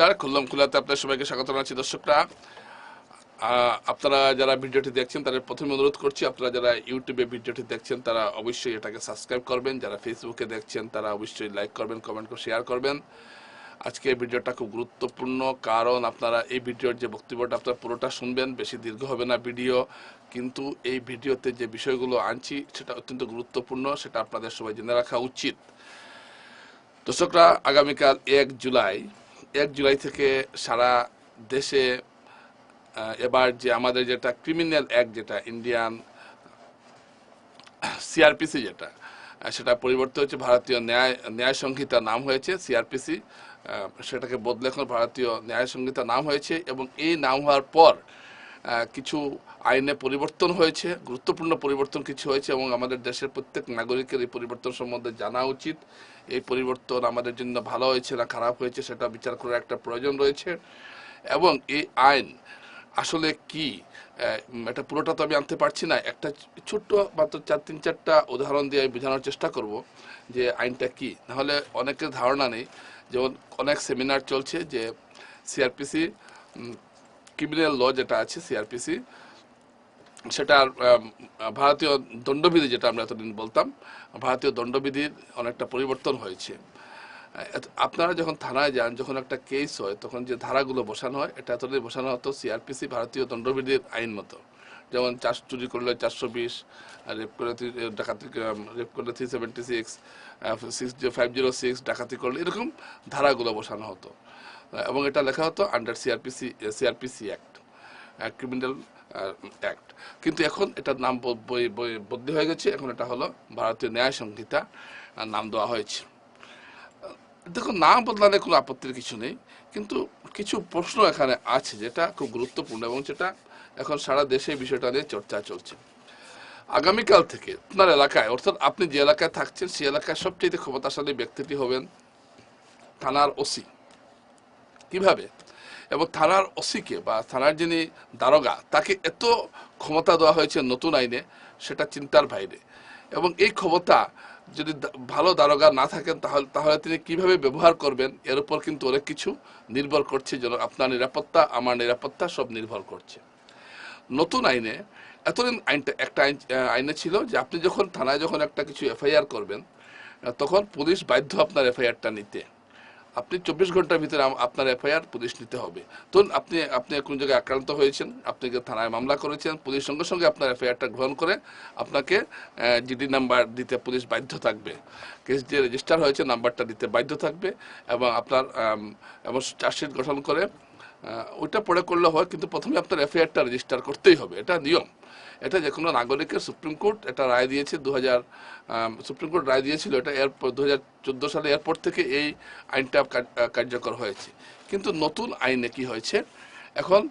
নমস্কার খুল্লাম খুলাতে আপনার সবাইকে স্বাগত জানাচ্ছি দর্শকরা। আপনারা যারা ভিডিওটি দেখছেন, তাদের প্রথমে অনুরোধ করছি, আপনারা যারা ইউটিউবে ভিডিওটি দেখছেন, তারা অবশ্যই এটাকে সাবস্ক্রাইব করবেন। যারা ফেসবুকে দেখছেন, তারা অবশ্যই লাইক করবেন, কমেন্ট করে শেয়ার করবেন। আজকে ভিডিওটা খুব গুরুত্বপূর্ণ, কারণ আপনারা এই ভিডিওর যে বক্তব্যটা আপনারা পুরোটা শুনবেন, বেশি দীর্ঘ হবে না ভিডিও। কিন্তু এই ভিডিওতে যে বিষয়গুলো আনছি, সেটা অত্যন্ত গুরুত্বপূর্ণ, সেটা আপনাদের সবাই জেনে রাখা উচিত। দর্শকরা, আগামীকাল এক জুলাই এক জুলাই থেকে সারা দেশে এবার যে আমাদের যেটা ক্রিমিনাল অ্যাক্ট যেটা ইন্ডিয়ান সিআরপিসি যেটা সেটা পরিবর্তন হচ্ছে ভারতীয় ন্যায় ন্যায় সংহিতা নাম হয়েছে সিআরপিসি সেটাকে বদলে এখন ভারতীয় ন্যায় সংহিতা নাম হয়েছে এবং এই নাম হওয়ার পর কিছু আইনে পরিবর্তন হয়েছে, গুরুত্বপূর্ণ পরিবর্তন কিছু হয়েছে এবং আমাদের দেশের প্রত্যেক নাগরিকের এই পরিবর্তন সম্বন্ধে জানা উচিত। এই পরিবর্তন আমাদের জন্য ভালো হয়েছে না খারাপ হয়েছে সেটা বিচার করার একটা প্রয়োজন রয়েছে। এবং এই আইন আসলে কি? এটা পুরোটা তো আমি আনতে পারছি না। একটা ছোট্ট মাত্র চার, তিন, চারটা উদাহরণ দিয়ে আমি বোঝানোর চেষ্টা করব যে আইনটা কি। নাহলে অনেকের ধারণা নেই। যেমন অনেক সেমিনার চলছে যে সিআরপিসি ক্রিমিনাল ল যেটা আছে, সিআরপিসি আম, ভারতীয় দণ্ডবিধি যেটা আমরা এতদিন বলতাম ভারতীয় দণ্ডবিধির অনেকটা পরিবর্তন হয়েছে। আপনারা যখন থানায় যান যখন একটা কেস হয় তখন যে ধারাগুলো বসানো হয় এটা এতদিন বসানো হতো সিআরপিসি ভারতীয় দণ্ডবিধির আইন মতো। যেমন চার চুরি করলে চারশো বিশ রেপ করলে ডাকাতি রেপ করলে three seventy six six five zero six ডাকাতি করলে এরকম ধারাগুলো বসানো হতো। এবং এটা লেখা হতো under CRPC CRPC act criminal act কিন্তু এখন এটার নাম বই- বই- বদলি হয়ে গেছে। এখন এটা হলো ভারতীয় ন্যায় সংহিতা নাম দেওয়া হয়েছে। দেখুন নাম বদলালে কোনো আপত্তির কিছু নেই। কিন্তু কিছু প্রশ্ন এখানে আছে যেটা খুব গুরুত্বপূর্ণ এবং সেটা এখন সারা দেশে বিষয়টা নিয়ে চর্চা চলছে। আগামীকাল থেকে আপনার এলাকায়, অর্থাৎ আপনি যে এলাকায় থাকছেন, সেই এলাকায় সবচেয়ে ক্ষমতাশালী ব্যক্তিটি হবেন থানার ওসি। কীভাবে? এবং থানার ওসিকে বা থানার যিনি দারোগা, তাকে এত ক্ষমতা দেওয়া হয়েছে নতুন আইনে, সেটা চিন্তার বাইরে। এবং এই ক্ষমতা যদি ভালো দারোগা না থাকেন, তাহলে তাহলে তিনি কীভাবে ব্যবহার করবেন, এর উপর কিন্তু অনেক কিছু নির্ভর করছে যেন আপনার নিরাপত্তা, আমার নিরাপত্তা সব নির্ভর করছে। নতুন আইনে, এতদিন আইনটা, একটা আইন আইনে ছিল যে আপনি যখন থানায় যখন একটা কিছু এফআইআর করবেন, তখন পুলিশ বাধ্য আপনার এফআইআরটা নিতে। আপনি চব্বিশ ঘণ্টার ভিতরে আপনার এফআইআর পুলিশ নিতে হবে। ধরুন আপনি আপনি কোন জায়গায় আক্রান্ত হয়েছেন আপনি থানায় মামলা করেছেন, পুলিশ সঙ্গে সঙ্গে আপনার এফআইআরটা গ্রহণ করে আপনাকে জিডি নাম্বার দিতে পুলিশ বাধ্য থাকবে। কেস যে রেজিস্টার হয়েছে, নাম্বারটা দিতে বাধ্য থাকবে এবং আপনার এবং চার্জশিট গঠন করে ওইটা পরে করলে হয়, কিন্তু প্রথমে আপনার এফআইআরটা রেজিস্টার করতেই হবে। এটা নিয়ম। এটা যে কোনো নাগরিকের সুপ্রিম কোর্ট এটা রায় দিয়েছে দু হাজার সুপ্রিম কোর্ট রায় দিয়েছিল এটা এরপর দু চোদ্দ সালে এরপর থেকে এই আইনটা কার্যকর হয়েছে। কিন্তু নতুন আইনে কি হয়েছে? এখন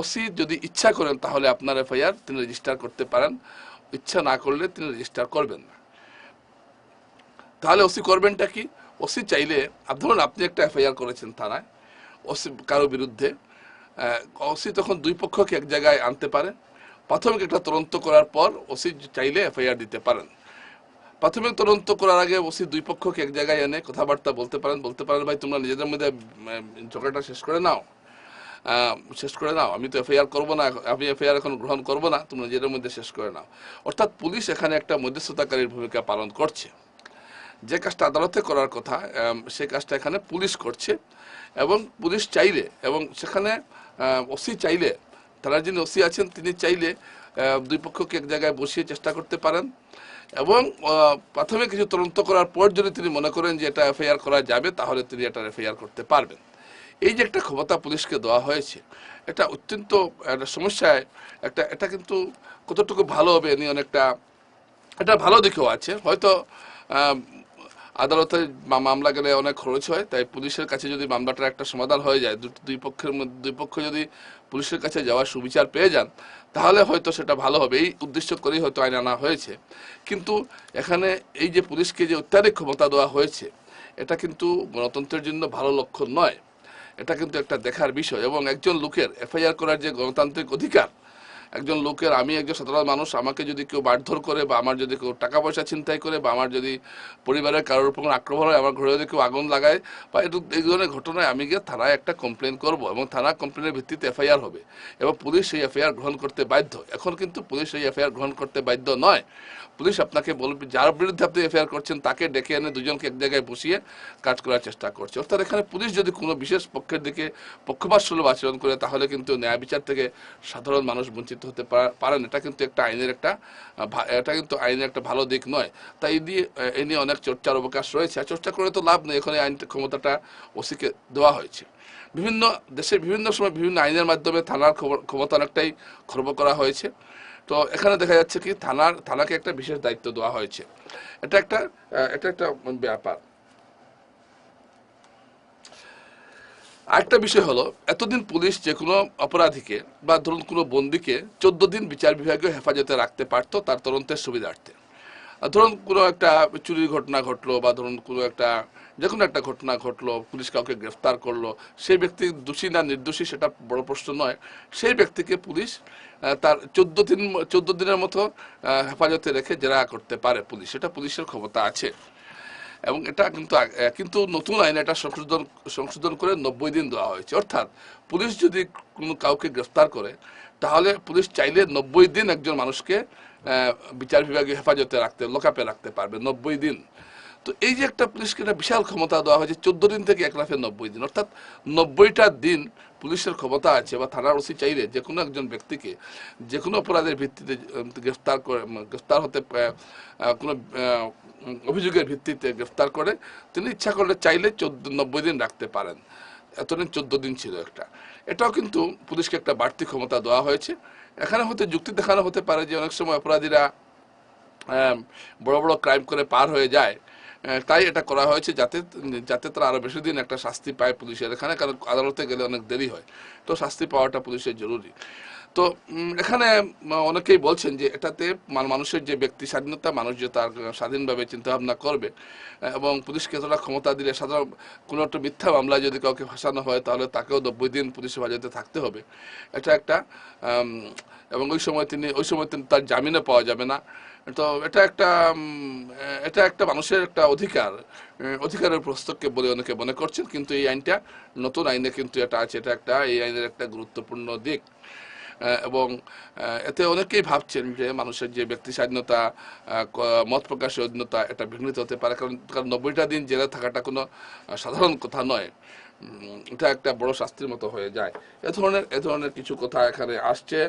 ওসি যদি ইচ্ছা করেন তাহলে আপনার এফআইআর তিনি রেজিস্টার করতে পারেন। ইচ্ছা না করলে তিনি রেজিস্টার করবেন না। তাহলে ওসি করবেনটা কি? ওসি চাইলে ধরুন আপনি একটা এফআইআর করেছেন থানায় ওসি কারও বিরুদ্ধে ওসি তখন দুই পক্ষকে এক জায়গায় আনতে পারে। প্রাথমিক একটা তদন্ত করার পর ওসি চাইলে এফআইআর দিতে পারেন। প্রাথমিক তদন্ত করার আগে ওসি দুই পক্ষকে এক জায়গায় এনে কথাবার্তা বলতে পারেন। বলতে পারেন, ভাই, তোমরা নিজেদের মধ্যে ঝগড়াটা শেষ করে নাও। শেষ করে নাও। আমি তো এফআইআর করব না, আমি এফআইআর এখন গ্রহণ করব না, তোমরা নিজেদের মধ্যে শেষ করে নাও। অর্থাৎ পুলিশ এখানে একটা মধ্যস্থতাকারীর ভূমিকা পালন করছে। যে কাজটা আদালতে করার কথা সে কাজটা এখানে পুলিশ করছে এবং পুলিশ চাইলে এবং সেখানে ওসি চাইলে তারা যিনি ওসি আছেন তিনি চাইলে দুই পক্ষকে এক জায়গায় বসিয়ে চেষ্টা করতে পারেন এবং আহ, প্রাথমিক কিছু তদন্ত করার পর যদি তিনি মনে করেন যে এটা এফআইআর করা যাবে তাহলে তিনি এটা এফআইআর করতে পারবেন। এই যে একটা ক্ষমতা পুলিশকে দেওয়া হয়েছে এটা অত্যন্ত একটা সমস্যায় একটা এটা কিন্তু কতটুকু ভালো হবে নিয়ে অনেকটা এটা ভালো দিকেও আছে। হয়তো আদালতে মামলা গেলে অনেক খরচ হয়, তাই পুলিশের কাছে যদি মামলাটার একটা সমাধান হয়ে যায় দুই- পক্ষের দুই পক্ষ যদি পুলিশের কাছে যাওয়ার সুবিচার পেয়ে যান, তাহলে হয়তো সেটা ভালো হবে। এই উদ্দেশ্য করেই হয়তো আইন আনা হয়েছে। কিন্তু এখানে এই যে পুলিশকে যে অত্যাধিক ক্ষমতা দেওয়া হয়েছে, এটা কিন্তু গণতন্ত্রের জন্য ভালো লক্ষণ নয়। এটা কিন্তু একটা দেখার বিষয়। এবং একজন লোকের, এফআইআর করার যে গণতান্ত্রিক অধিকার একজন লোকের, আমি একজন সাধারণ মানুষ, আমাকে যদি কেউ মারধর করে বা আমার যদি কেউ টাকা পয়সা ছিনতাই করে বা আমার যদি পরিবারের কারোর উপর আক্রমণ হয়, আমার ঘরে যদি কেউ আগুন লাগায় বা একটু এই ধরনের ঘটনায় আমি গিয়ে থানায় একটা কমপ্লেন করব এবং থানা কমপ্লেনের ভিত্তিতে এফআইআর হবে এবং পুলিশ সেই এফআইআর গ্রহণ করতে বাধ্য। এখন কিন্তু পুলিশ সেই এফআইআর গ্রহণ করতে বাধ্য নয়। পুলিশ আপনাকে বলবে, যার বিরুদ্ধে আপনি এফআইআর করছেন, তাকে ডেকে এনে দুজনকে এক জায়গায় বসিয়ে কাজ করার চেষ্টা করছে। অর্থাৎ এখানে পুলিশ যদি কোনো বিশেষ পক্ষের দিকে পক্ষপাত সুলভ আচরণ করে, তাহলে কিন্তু ন্যায় বিচার থেকে সাধারণ মানুষ বঞ্চিত হতে পা- পারেন, এটা কিন্তু একটা আইনের একটা এটা কিন্তু আইনের একটা ভালো দিক নয়। তাই এই দিয়ে, এ নিয়ে অনেক চর্চার অবকাশ রয়েছে, আর চর্চা করে তো লাভ নেই, এখানে আইন ক্ষমতাটা ওসিকে দেওয়া হয়েছে। বিভিন্ন দেশের বিভিন্ন সময় বিভিন্ন আইনের মাধ্যমে থানার ক্ষম- ক্ষমতা অনেকটাই খর্ব করা হয়েছে। তো এখানে দেখা যাচ্ছে কি, থানার, থানাকে একটা বিশেষ দায়িত্ব দেওয়া হয়েছে। এটা একটা এটা একটা ব্যাপার। আরেকটা বিষয় হলো, এতদিন পুলিশ যে কোনো অপরাধীকে বা ধরুন কোনো বন্দিকে চোদ্দ দিন বিচার বিভাগীয় হেফাজতে রাখতে পারতো তার তদন্তের সুবিধার্থে। ধরুন কোনো একটা চুরির ঘটনা ঘটলো বা ধরুন কোনো একটা, যে কোনো একটা ঘটনা ঘটলো, পুলিশ কাউকে গ্রেফতার করল, সেই ব্যক্তি দোষী না নির্দোষী সেটা বড় প্রশ্ন নয়। সেই ব্যক্তিকে পুলিশ তার চোদ্দ দিন, চোদ্দ দিনের মতো হেফাজতে রেখে জেরা করতে পারে পুলিশ। সেটা পুলিশের ক্ষমতা আছে। এবং এটা কিন্তু কিন্তু নতুন আইনে এটা সংশোধন সংশোধন করে নব্বই দিন দেওয়া হয়েছে। অর্থাৎ পুলিশ যদি কোনো কাউকে গ্রেফতার করে, তাহলে পুলিশ চাইলে নব্বই দিন একজন মানুষকে বিচার বিভাগীয় হেফাজতে রাখতে লোকাপে রাখতে পারবে, নব্বই দিন। তো এই যে একটা পুলিশকে একটা বিশাল ক্ষমতা দেওয়া হয়েছে, চোদ্দ দিন থেকে এক লাফে নব্বই দিন, অর্থাৎ নব্বইটা দিন পুলিশের ক্ষমতা আছে বা থানার ওসি চাইলে যে কোনো একজন ব্যক্তিকে যে কোনো অপরাধের ভিত্তিতে গ্রেফতার করে গ্রেফতার হতে কোনো অভিযোগের ভিত্তিতে গ্রেফতার করে, তিনি ইচ্ছা করলে চাইলে চোদ্দ, নব্বই দিন রাখতে পারেন। এতদিন চোদ্দ দিন ছিল একটা। এটাও কিন্তু পুলিশকে একটা বাড়তি ক্ষমতা দেওয়া হয়েছে। এখানে হতে, যুক্তি দেখানো হতে পারে যে অনেক সময় অপরাধীরা বড় বড় ক্রাইম করে পার হয়ে যায়। তাই এটা করা হয়েছে যাতে যাতে তারা আরও বেশি দিন একটা শাস্তি পায় পুলিশের এখানে, কারণ আদালতে গেলে অনেক দেরি হয়। তো শাস্তি পাওয়াটা পুলিশের জরুরি। তো এখানে অনেকেই বলছেন যে এটাতে মান- মানুষের যে ব্যক্তি স্বাধীনতা, মানুষ যে তার স্বাধীনভাবে চিন্তা ভাবনা করবে এবং পুলিশকে এতটা ক্ষমতা দিলে সাধারণ কোনো একটা মিথ্যা মামলায় যদি কাউকে ফাঁসানো হয়, তাহলে তাকেও নব্বই দিন পুলিশ হেফাজতে থাকতে হবে। এটা একটা এবং ওই সময় তিনি, ওই সময় তিনি তার জামিনে পাওয়া যাবে না। তো এটা একটা এটা একটা মানুষের একটা অধিকার অধিকারের প্রস্তককে বলে অনেকে মনে করছেন, কিন্তু এই আইনটা নতুন আইনে কিন্তু এটা আছে, এটা একটা, এই আইনের একটা গুরুত্বপূর্ণ দিক। এবং এতে অনেকেই ভাবছেন যে মানুষের যে ব্যক্তি স্বাধীনতা মত প্রকাশের অধীনতা, এটা বিঘ্নিত হতে পারে, কারণ কারণ নব্বইটা দিন জেলে থাকাটা কোনো সাধারণ কথা নয়। এটা একটা বড় শাস্তির মতো হয়ে যায়। এ ধরনের এ ধরনের কিছু কথা এখানে আসছে।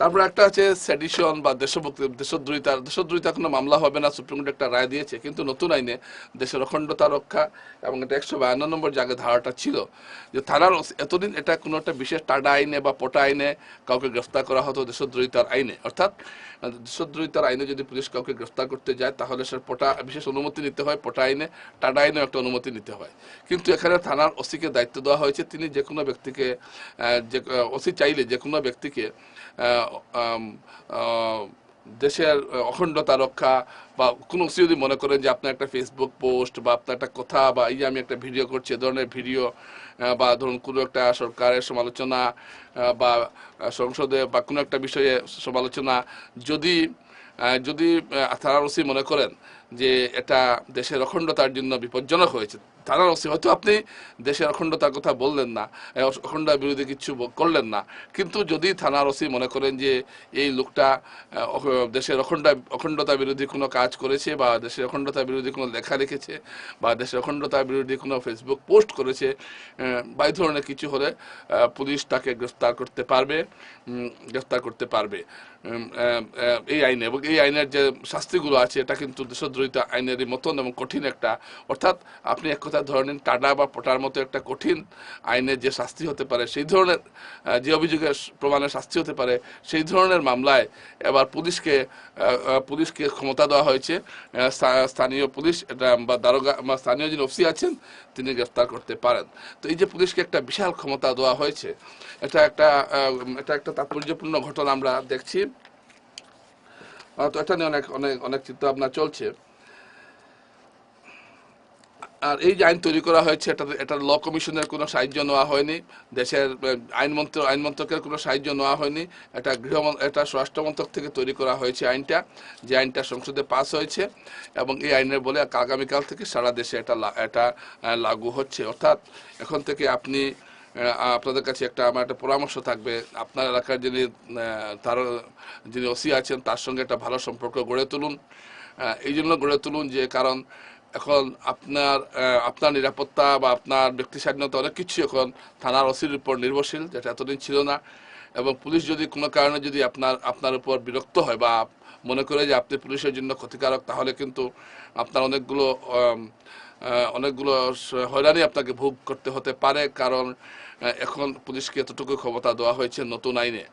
তারপরে একটা আছে সেডিশন বা দেশভক্তি দেশদ্রোহিতার দেশদ্রোহিতা কোনো মামলা হবে না সুপ্রিম কোর্ট একটা রায় দিয়েছে, কিন্তু নতুন আইনে দেশের অখণ্ডতা রক্ষা এবং এটা একশো বায়ান্ন নম্বর জায়গায় ধারাটা ছিল, যে থানার এতদিন এটা কোনো একটা বিশেষ টাডা আইনে বা পটা আইনে কাউকে গ্রেফতার করা হতো দেশদ্রোহিতার আইনে। অর্থাৎ দেশদ্রোহিতার আইনে যদি পুলিশ কাউকে গ্রেফতার করতে যায়, তাহলে সে পটা বিশেষ অনুমতি নিতে হয়, পোটা আইনে, টাডা আইনেও একটা অনুমতি নিতে হয়। কিন্তু এখানে থানার ওসিকে দায়িত্ব দেওয়া হয়েছে, তিনি যে কোনো ব্যক্তিকে যে ওসি চাইলে যে কোনো ব্যক্তিকে দেশের অখণ্ডতা রক্ষা বা কোনো যদি মনে করেন যে আপনার একটা ফেসবুক পোস্ট বা আপনার একটা কথা বা এই আমি একটা ভিডিও করছি, এ ধরনের ভিডিও বা ধরুন কোনো একটা সরকারের সমালোচনা বা সংসদে বা কোনো একটা বিষয়ে সমালোচনা, যদি যদি থানার ওসি মনে করেন যে এটা দেশের অখণ্ডতার জন্য বিপজ্জনক হয়েছে। থানার ওসি হয়তো আপনি দেশের অখণ্ডতার কথা বললেন না আহ, অখণ্ডতার বিরোধী কিছু করলেন না। কিন্তু যদি থানার ওসি মনে করেন যে এই লোকটা দেশের অখণ্ড অখণ্ডতা বিরোধী কোনো কাজ করেছে বা দেশের অখণ্ডতা বিরোধী কোনো লেখা লিখেছে বা দেশের অখণ্ডতা বিরোধী কোনো ফেসবুক পোস্ট করেছে বা এই ধরনের কিছু হলে পুলিশ তাকে গ্রেফতার করতে পারবে গ্রেফতার করতে পারবে। এই আইনে এবং এই আইনের যে শাস্তিগুলো আছে এটা কিন্তু দেশদ্রোহিতা আইনেরই মতন এবং কঠিন একটা, অর্থাৎ আপনি এক কথা ধরে নিন টাডা বা পটার মতো একটা কঠিন আইনের যে শাস্তি হতে পারে, সেই ধরনের যে অভিযোগের প্রমাণের শাস্তি হতে পারে, সেই ধরনের মামলায় এবার পুলিশকে পুলিশকে ক্ষমতা দেওয়া হয়েছে। স্থানীয় পুলিশ, এটা বা দারোগা, বা স্থানীয় যিনি ওসি আছেন, তিনি গ্রেফতার করতে পারেন। তো এই যে পুলিশকে একটা বিশাল ক্ষমতা দেওয়া হয়েছে, এটা একটা এটা একটা তাৎপর্যপূর্ণ ঘটনা আমরা দেখছি। তো এটা নিয়ে অনেক অনেক অনেক চিন্তা ভাবনা চলছে। আর এই যে আইন তৈরি করা হয়েছে এটা এটা ল কমিশনের কোনো সাহায্য নেওয়া হয়নি। দেশের আহ, আইন মন্ত্র আইন মন্ত্রকের কোনো সাহায্য নেওয়া হয়নি। এটা গৃহ এটা স্বরাষ্ট্র মন্ত্রক থেকে তৈরি করা হয়েছে আইনটা। যে আইনটা সংসদে পাস হয়েছে এবং এই আইনের বলে আগামীকাল থেকে সারা দেশে এটা এটা লাগু হচ্ছে। অর্থাৎ এখন থেকে আপনি আপনাদের কাছে একটা আমার একটা পরামর্শ থাকবে। আপনার এলাকার যিনি তার যিনি ওসি আছেন তার সঙ্গে একটা ভালো সম্পর্ক গড়ে তুলুন। এই জন্য গড়ে তুলুন যে কারণ এখন আপনার আপনার নিরাপত্তা বা আপনার ব্যক্তি স্বাধীনতা অনেক কিছু এখন থানার ওসির উপর নির্ভরশীল, যেটা এতদিন ছিল না। এবং পুলিশ যদি কোনো কারণে যদি আপনার আপনার উপর বিরক্ত হয় বা মনে করে যে আপনি পুলিশের জন্য ক্ষতিকারক, তাহলে কিন্তু আপনার অনেকগুলো অনেকগুলো হয়রানি আপনাকে ভোগ করতে হতে পারে। কারণ এখন পুলিশকে এতটুকু ক্ষমতা দেওয়া হয়েছে নতুন আইনে।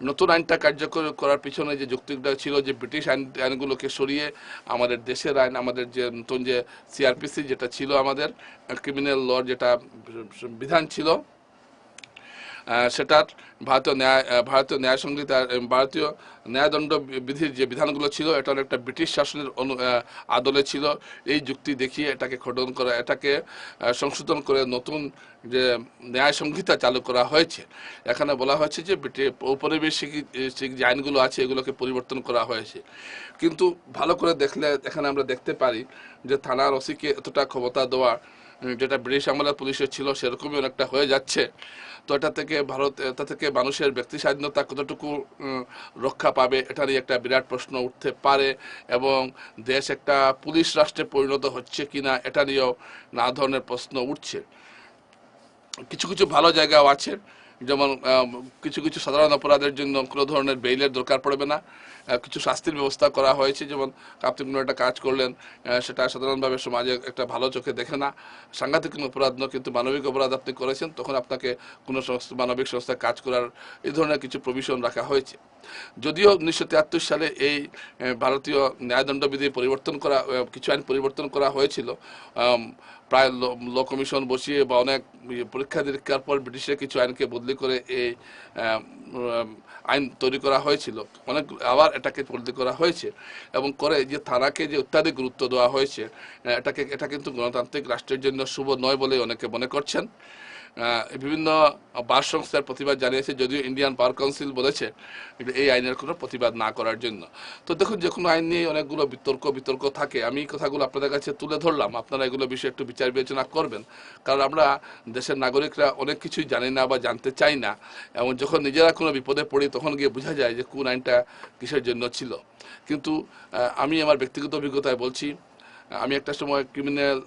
নতুন আইনটা কার্যকর করার পিছনে যে যুক্তিটা ছিল যে ব্রিটিশ আইন, আইনগুলোকে সরিয়ে আমাদের দেশের আইন, আমাদের যে নতুন যে সিআরপিসি যেটা ছিল আমাদের ক্রিমিনাল লর যেটা বিধান ছিল সেটার ভারতীয় ন্যায় ভারতীয় ন্যায় সংহিতা ভারতীয় ন্যায়দণ্ড বিধির যে বিধানগুলো ছিল এটা একটা ব্রিটিশ শাসনের অনু আদলে ছিল। এই যুক্তি দেখিয়ে এটাকে খণ্ডন করা, এটাকে সংশোধন করে নতুন যে ন্যায় সংহিতা চালু করা হয়েছে। এখানে বলা হয়েছে যে ব্রিটিশ ঔপনিবেশিক যে আইনগুলো আছে, এগুলোকে পরিবর্তন করা হয়েছে। কিন্তু ভালো করে দেখলে, এখানে আমরা দেখতে পারি যে থানার ওসিকে এতটা ক্ষমতা দেওয়া যেটা ব্রিটিশ আমলের পুলিশের ছিল, সেরকমই অনেকটা হয়ে যাচ্ছে। তো এটা থেকে ভারত, এটা থেকে মানুষের ব্যক্তি স্বাধীনতা কতটুকু রক্ষা পাবে, এটা নিয়ে একটা বিরাট প্রশ্ন উঠতে পারে এবং দেশ একটা পুলিশ রাষ্ট্রে পরিণত হচ্ছে কি না এটা নিয়েও নানা ধরনের প্রশ্ন উঠছে। কিছু কিছু ভালো জায়গাও আছে। যেমন কিছু কিছু সাধারণ অপরাধের জন্য কোনো ধরনের বেইলের দরকার পড়বে না। কিছু শাস্তির ব্যবস্থা করা হয়েছে, যেমন আপনি কোনো একটা কাজ করলেন সেটা সাধারণভাবে সমাজে একটা ভালো চোখে দেখে না। সাংঘাতিক কোনো অপরাধ নয়, কিন্তু মানবিক অপরাধ আপনি করেছেন, তখন আপনাকে কোনো সংস্থা, মানবিক সংস্থায় কাজ করার এই ধরনের কিছু প্রভিশন রাখা হয়েছে। যদিও উনিশশো তিয়াত্তর সালে এই ভারতীয় ন্যায়দণ্ডবিধি পরিবর্তন করা কিছু আইন পরিবর্তন করা হয়েছিল প্রায় ল- কমিশন বসিয়ে বা অনেক ইয়ে পরীক্ষা নিরীক্ষার পর ব্রিটিশের কিছু আইনকে বদলি করে এই আইন তৈরি করা হয়েছিল। অনেক আবার এটাকে বদলি করা হয়েছে এবং করে যে থানাকে যে অত্যাধিক গুরুত্ব দেওয়া হয়েছে, এটাকে, এটা কিন্তু গণতান্ত্রিক রাষ্ট্রের জন্য শুভ নয় বলে অনেকে মনে করছেন। বিভিন্ন বার সংস্থার প্রতিবাদ জানিয়েছে, যদিও ইন্ডিয়ান বার কাউন্সিল বলেছে এই আইনের কোনো প্রতিবাদ না করার জন্য। তো দেখুন, যে কোনো আইন নিয়ে অনেকগুলো বিতর্ক বিতর্ক থাকে। আমি এই কথাগুলো আপনাদের কাছে তুলে ধরলাম। আপনারা এগুলো বিষয়ে একটু বিচার বিবেচনা করবেন। কারণ আমরা দেশের নাগরিকরা অনেক কিছুই জানি না বা জানতে চাই না। এবং যখন নিজেরা কোনো বিপদে পড়ি, তখন গিয়ে বোঝা যায় যে কোন আইনটা কিসের জন্য ছিল। কিন্তু আমি আমার ব্যক্তিগত অভিজ্ঞতায় বলছি, আমি একটা সময় ক্রিমিনাল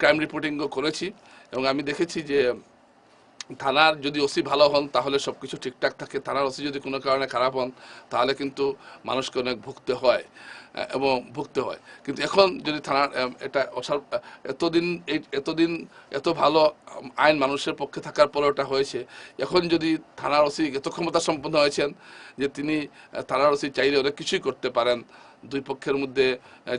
ক্রাইম রিপোর্টিংও করেছি। এবং আমি দেখেছি যে থানার যদি ওসি ভালো হন, তাহলে সব কিছু ঠিকঠাক থাকে। থানার ওসি যদি কোনো কারণে খারাপ হন, তাহলে কিন্তু মানুষকে অনেক ভুগতে হয় এবং ভুগতে হয়। কিন্তু এখন যদি থানার এটা অসার- এতদিন এই, এতদিন এত ভালো আইন মানুষের পক্ষে থাকার পরে ওটা হয়েছে। এখন যদি থানার ওসি এত ক্ষমতা সম্পন্ন হয়েছেন যে তিনি থানার ওসি চাইলে অনেক কিছুই করতে পারেন দুই পক্ষের মধ্যে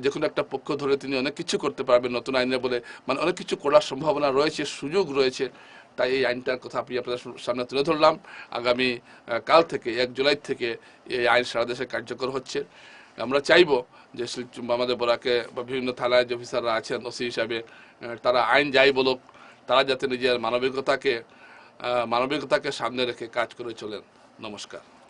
যে কোনো একটা পক্ষ ধরে তিনি অনেক কিছু করতে পারবেন নতুন আইনে বলে মানে অনেক কিছু করার সম্ভাবনা রয়েছে, সুযোগ রয়েছে। তাই এই আইনটার কথা আমি আপনাদের সামনে তুলে ধরলাম। আগামী কাল থেকে, এক জুলাই থেকে এই আইন সারা দেশে কার্যকর হচ্ছে। আমরা চাইব যে আমাদের বরাকে বা বিভিন্ন থানায় যে অফিসাররা আছেন, ওসি হিসাবে তারা আইন যাই বলুক, তারা যাতে নিজের মানবিকতাকে মানবিকতাকে সামনে রেখে কাজ করে চলেন। নমস্কার।